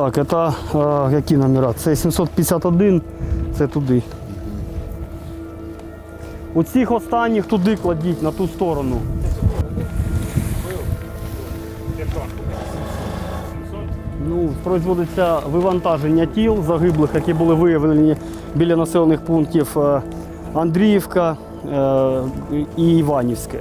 Так, це е, які номера? Це 751, це туди. У цих останніх туди кладіть, на ту сторону. Ну, производиться вивантаження тіл загиблих, які були виявлені біля населених пунктів е, Андріївка е, і Іванівське.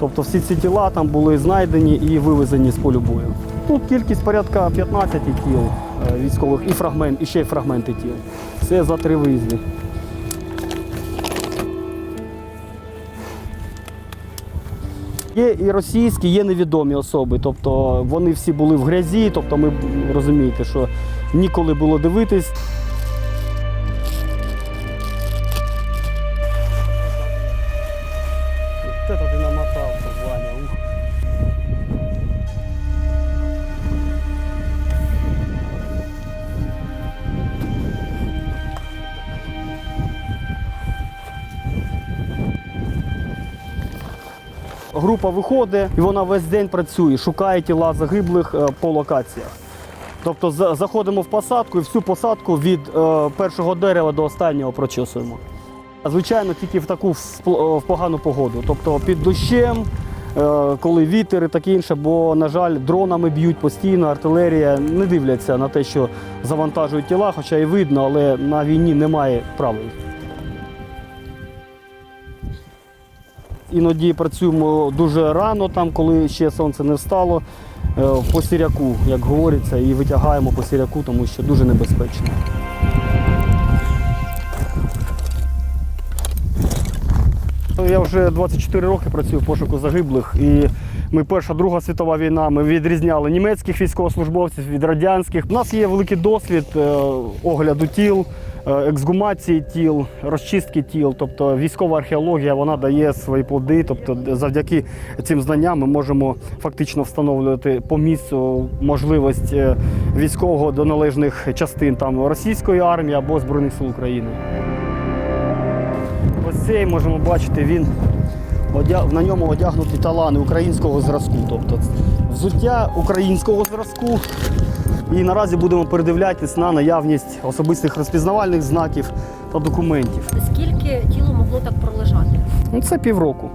Тобто всі ці тіла там були знайдені і вивезені з полю бою. Тут кількість порядка 15 тіл е, військових і фрагмент, і ще й фрагменти тіл. Це за три виїзди. Є і російські, є невідомі особи. Тобто вони всі були в грязі, тобто ми розумієте, що ніколи було дивитись. Це Група виходить і вона весь день працює, шукає тіла загиблих е, по локаціях. Тобто заходимо в посадку і всю посадку від е, першого дерева до останнього прочесуємо. Звичайно, тільки в таку в погану погоду. Тобто під дощем, е, коли вітер і таке інше, бо, на жаль, дронами б'ють постійно, артилерія не дивляться на те, що завантажують тіла, хоча і видно, але на війні немає правил. Іноді працюємо дуже рано, там, коли ще сонце не встало, е, по сіряку, як говориться, і витягаємо по сіряку, тому що дуже небезпечно. Я вже 24 роки працюю в пошуку загиблих. І ми Перша, Друга світова війна. Ми відрізняли німецьких військовослужбовців від радянських. У нас є великий досвід е, огляду тіл, ексгумації тіл, розчистки тіл. Тобто військова археологія вона дає свої плоди. Тобто, завдяки цим знанням ми можемо фактично встановлювати по місцю можливість е, військового до належних частин там російської армії або Збройних сил України. Ось цей можемо бачити, він на ньому одягнуті талани українського зразку. Тобто взуття українського зразку. І наразі будемо передивлятись на наявність особистих розпізнавальних знаків та документів. Скільки тіло могло так пролежати? Ну, це півроку.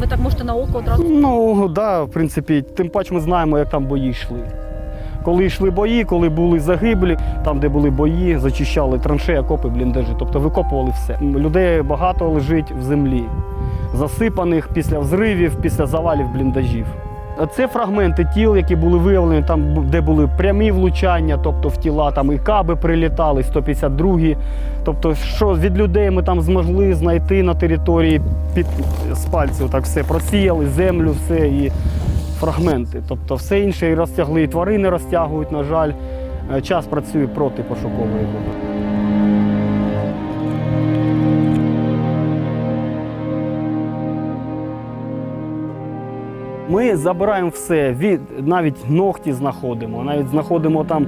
Ви так можете на око одразу Ну, да, в принципі, тим паче ми знаємо, як там бої йшли. Коли йшли бої, коли були загиблі, там, де були бої, зачищали траншеї, окопи, бліндажі. Тобто викопували все. Людей багато лежить в землі, засипаних після взривів, після завалів бліндажів. Це фрагменти тіл, які були виявлені там, де були прямі влучання, тобто в тіла там і каби прилітали, 152-гі. Тобто, що від людей ми там змогли знайти на території під з пальців, так все просіяли, землю, все і фрагменти. Тобто все інше і розтягли, і тварини розтягують, на жаль. Е, Час працює проти пошукової групи. Ми забираємо все, від, навіть ногті знаходимо, навіть знаходимо там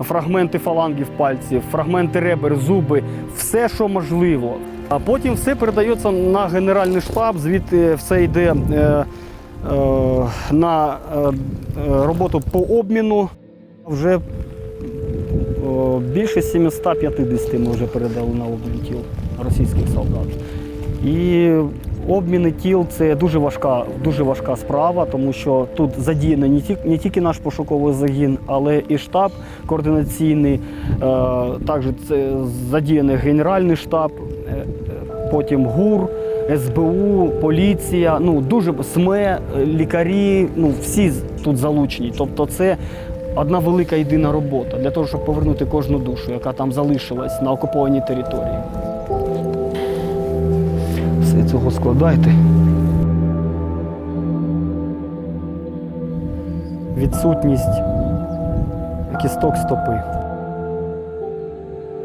фрагменти фалангів пальців, фрагменти ребер, зуби, все, що можливо. А потім все передається на генеральний штаб, звідти все йде е, е, на е, е, роботу по обміну. Вже о, більше 750 ми вже передали на обмін тіл російських солдат. І обміни тіл це дуже важка, дуже важка справа, тому що тут задіяний не тільки, наш пошуковий загін, але і штаб координаційний, е, також це задіяний генеральний штаб, е, потім ГУР. СБУ, поліція, ну дуже СМЕ, лікарі, ну всі тут залучені. Тобто це одна велика єдина робота для того, щоб повернути кожну душу, яка там залишилась на окупованій території. Цього складайте. Відсутність кісток стопи.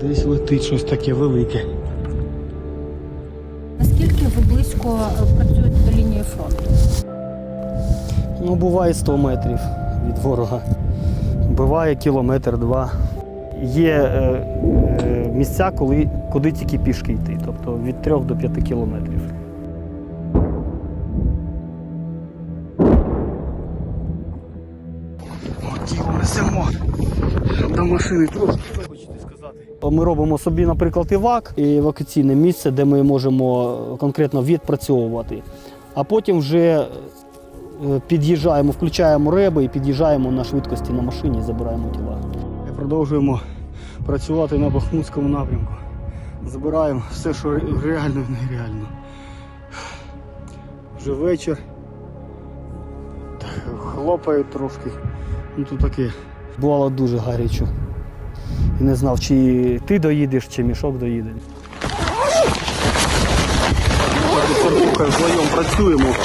Десь летить щось таке велике. наскільки ви близько е, працюєте до лінії фронту? Ну, буває 100 метрів від ворога. Буває кілометр-два. Є е, е, місця, коли, куди тільки пішки йти, тобто від 3 до 5 кілометрів. Несемо до машини. Хочете? Ми робимо собі, наприклад, івак, і евакуаційне місце, де ми можемо конкретно відпрацьовувати. А потім вже е, під'їжджаємо, включаємо реби і під'їжджаємо на швидкості на машині і забираємо тіла. Продовжуємо працювати на Бахмутському напрямку. Забираємо все, що реально і нереально. Вже вечір. Хлопають трошки. Ну тут таке. Бувало дуже гарячо. І не знав, чи ти доїдеш, чи мішок доїде. Фарбухою вдвоєм працюємо,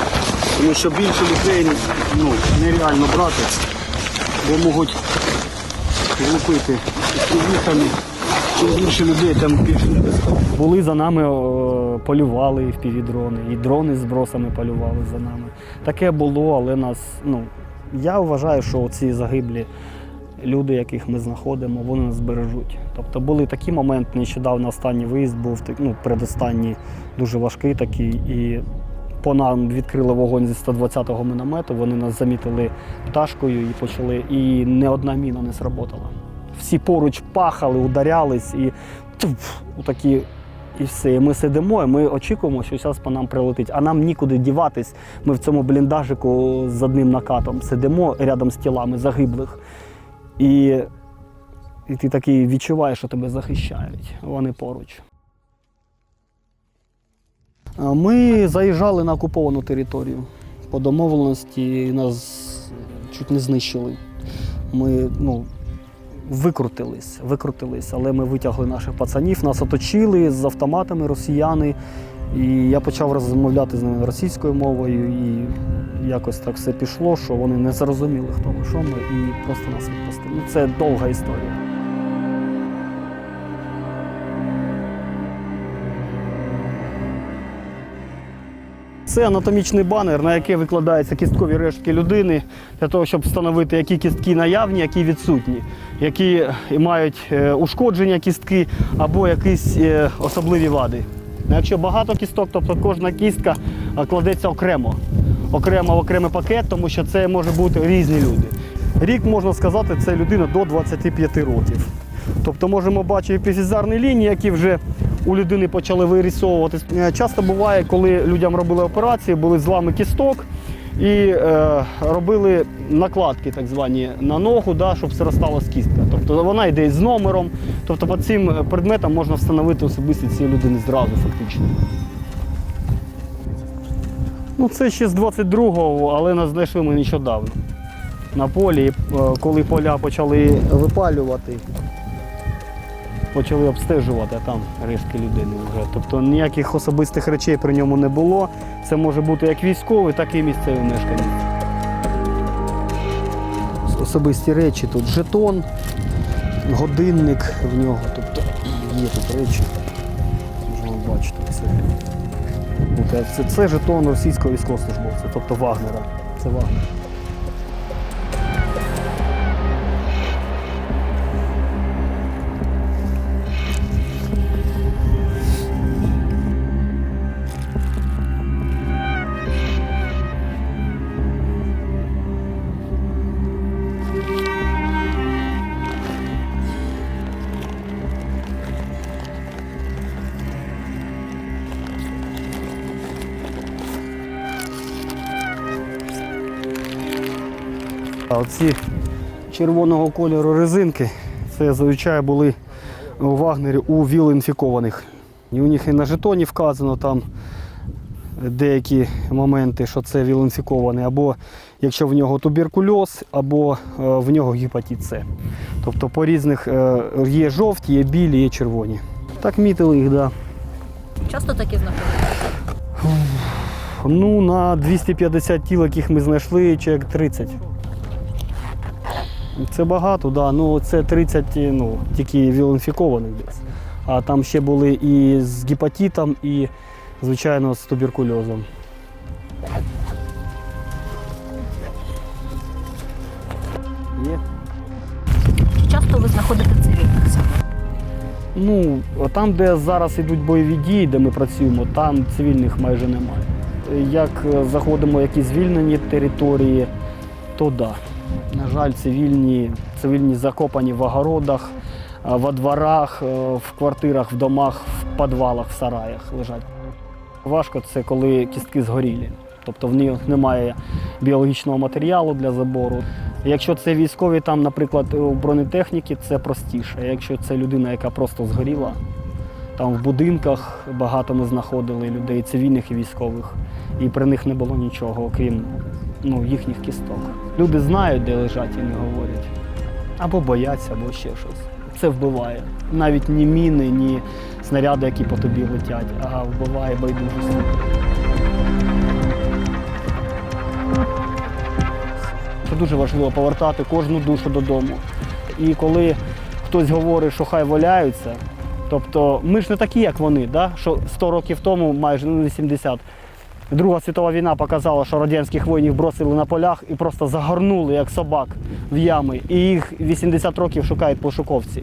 тому що більше людей ну, нереально брати, бо можуть влупити вухами. Більше людей, більше небезпеки. Були за нами, о, полювали в півдрони, і дрони з бросами полювали за нами. Таке було, але нас, ну, я вважаю, що ці загиблі люди, яких ми знаходимо, вони нас бережуть. Тобто були такі моменти, нещодавно останній виїзд був, ну, передостанній дуже важкий такий. І по нам відкрили вогонь зі 120-го міномету, вони нас замітили пташкою і почали, і не одна міна не сработала. Всі поруч пахали, ударялись і туф, такі. І все, і ми сидимо, і ми очікуємо, що зараз по нам прилетить. А нам нікуди діватись. Ми в цьому бліндажику з одним накатом сидимо рядом з тілами загиблих. І, і ти такий відчуваєш, що тебе захищають. Вони поруч. Ми заїжджали на окуповану територію. По домовленості нас чуть не знищили. Ми ну, викрутились, викрутились, але ми витягли наших пацанів, нас оточили з автоматами росіяни. І я почав розмовляти з ними російською мовою, і якось так все пішло, що вони не зрозуміли, хто ми, що ми, і просто нас відпустили. Ну, Це довга історія. Це анатомічний банер, на який викладаються кісткові рештки людини для того, щоб встановити, які кістки наявні, які відсутні, які мають е, ушкодження кістки або якісь е, особливі вади. Ну, Якщо багато кісток, тобто кожна кістка е, кладеться окремо, окремо в окремий пакет, тому що це може бути різні люди. Рік можна сказати, це людина до 25 років. Тобто можемо бачити епіфізарні лінії, які вже у людини почали вирісовуватись. Е, Часто буває, коли людям робили операції, були злами кісток і е, робили накладки, так звані, на ногу, да, щоб все розсталась кістка. Тобто вона йде з номером. Тобто по цим предметам можна встановити особистість цієї людини зразу, фактично. Ну, це ще з 22-го, але нас знайшли ми нещодавно. На полі, е, коли поля почали випалювати, почали обстежувати, там рештки людини вже. Тобто ніяких особистих речей при ньому не було. Це може бути як військовий, так і місцевий мешканець. Особисті речі тут жетон, годинник в нього. Тобто є тут речі. Можна бачити. От, Це, це жетон російського військовослужбовця, тобто Вагнера. Це Вагнер. Оці червоного кольору резинки, це зазвичай були у Вагнері у ВІЛ-інфікованих. І у них і на жетоні вказано там деякі моменти, що це ВІЛ-інфікований, або якщо в нього туберкульоз, або е, в нього гепатит С. Тобто по різних е, є жовті, є білі, є червоні. Так мітили їх, так. Да. Часто такі знаходять? Ну, на 250 тіл, яких ми знайшли, чоловік 30. Це багато, да. ну це 30 ну, тільки вілінфікованих десь. А там ще були і з гепатитом, і, звичайно, з туберкульозом. Є. Чи часто ви знаходите цивільних? Ну, там, де зараз йдуть бойові дії, де ми працюємо, там цивільних майже немає. Як е, заходимо в якісь звільнені території, то да. На жаль, цивільні, цивільні закопані в огородах, е, во дворах, е, в квартирах, в домах, в підвалах, в сараях лежать. Важко це коли кістки згорілі, тобто в них немає біологічного матеріалу для забору. Якщо це військові, там, наприклад, у бронетехніки, це простіше. Якщо це людина, яка просто згоріла, там в будинках багато ми знаходили людей, цивільних і військових, і при них не було нічого, окрім ну, їхніх кісток. Люди знають, де лежать і не говорять. Або бояться, або ще щось. Це вбиває. Навіть ні міни, ні снаряди, які по тобі летять, а вбиває байдужість. Це дуже важливо повертати кожну душу додому. І коли хтось говорить, що хай валяються, тобто ми ж не такі, як вони, да? що 100 років тому, майже ну, не 70. Друга світова війна показала, що радянських воїнів бросили на полях і просто загорнули, як собак, в ями. І їх 80 років шукають пошуковці.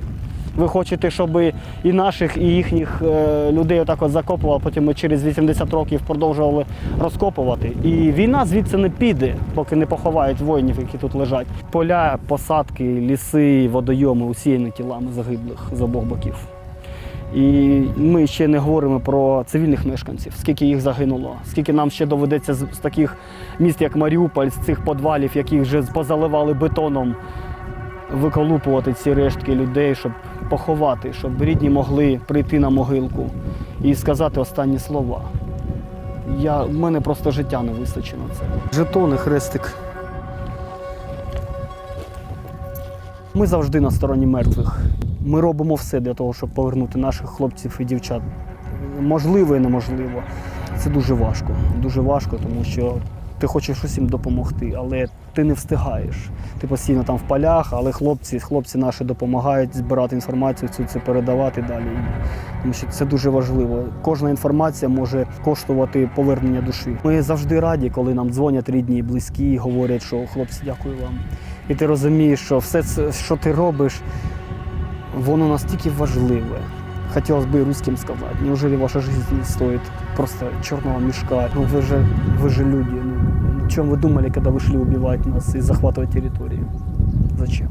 Ви хочете, щоб і наших, і їхніх е, людей отак от закопували, потім ми через 80 років продовжували розкопувати. І війна звідси не піде, поки не поховають воїнів, які тут лежать. Поля, посадки, ліси, водойоми усіяні тілами загиблих з обох боків. І ми ще не говоримо про цивільних мешканців, скільки їх загинуло, скільки нам ще доведеться з, з таких міст, як Маріуполь, з цих подвалів, яких вже позаливали бетоном, виколупувати ці рештки людей, щоб поховати, щоб рідні могли прийти на могилку і сказати останні слова. Я, в мене просто життя не вистачить на це. Жетони, хрестик. Ми завжди на стороні мертвих. Ми робимо все для того, щоб повернути наших хлопців і дівчат. Можливо і неможливо. Це дуже важко. Дуже важко, тому що ти хочеш усім допомогти, але ти не встигаєш. Ти постійно там в полях, але хлопці, хлопці наші допомагають збирати інформацію, цю це передавати далі. Тому що це дуже важливо. Кожна інформація може коштувати повернення душі. Ми завжди раді, коли нам дзвонять рідні і близькі, і говорять, що хлопці, дякую вам. І ти розумієш, що все це, що ти робиш, воно настільки важливе. Хотелось бы и русским сказать, неужели ваша жизнь стоит просто черного мешка? Ну вы же, вы же люди. Ну, о чем вы думали, когда вы шли убивать нас и захватывать территорию? Зачем?